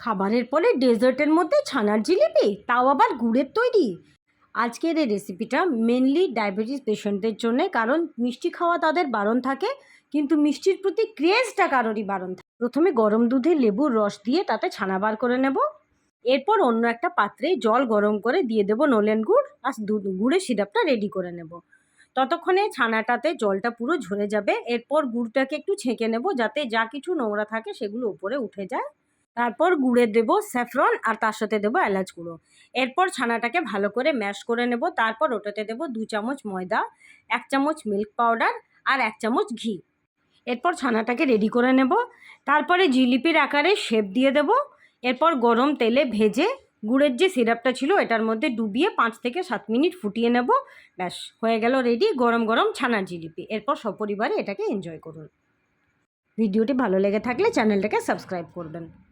খাবারের পরে ডেজার্টের মধ্যে ছানার জিলিপি, তাও আবার গুড়ের তৈরি। আজকের এই রেসিপিটা মেনলি ডায়াবেটিস পেশেন্টদের জন্যে, কারণ মিষ্টি খাওয়া তাদের বারণ থাকে, কিন্তু মিষ্টির প্রতি ক্রেজটা কারোরই বারণ থাকে। প্রথমে গরম দুধে লেবুর রস দিয়ে তাতে ছানা বার করে নেব। এরপর অন্য একটা পাত্রে জল গরম করে দিয়ে দেবো নলেন গুড়, আর দুধ, গুড়ের সিরাপটা রেডি করে নেব। ততক্ষণে ছানাটাতে জলটা পুরো ঝরে যাবে। এরপর গুড়টাকে একটু ছেঁকে নেব, যাতে যা কিছু নোংরা থাকে সেগুলো উপরে উঠে যায়। তারপর গুড়ে দেবো স্যাফরন আর তার সাথে দেবো এলাচ গুঁড়ো। এরপর ছানাটাকে ভালো করে ম্যাশ করে নেব। তারপর ওটাতে দেবো দু চামচ ময়দা, এক চামচ মিল্ক পাউডার আর এক চামচ ঘি। এরপর ছানাটাকে রেডি করে নেব। তারপরে জিলিপির আকারে শেপ দিয়ে দেব। এরপর গরম তেলে ভেজে গুড়ের যে সিরাপটা ছিল এটার মধ্যে ডুবিয়ে পাঁচ থেকে সাত মিনিট ফুটিয়ে নেব। ব্যাস, হয়ে গেল রেডি গরম গরম ছানার জিলিপি। এরপর সপরিবারে এটাকে এনজয় করুন। ভিডিওটি ভালো লেগে থাকলে চ্যানেলটাকে সাবস্ক্রাইব করবেন।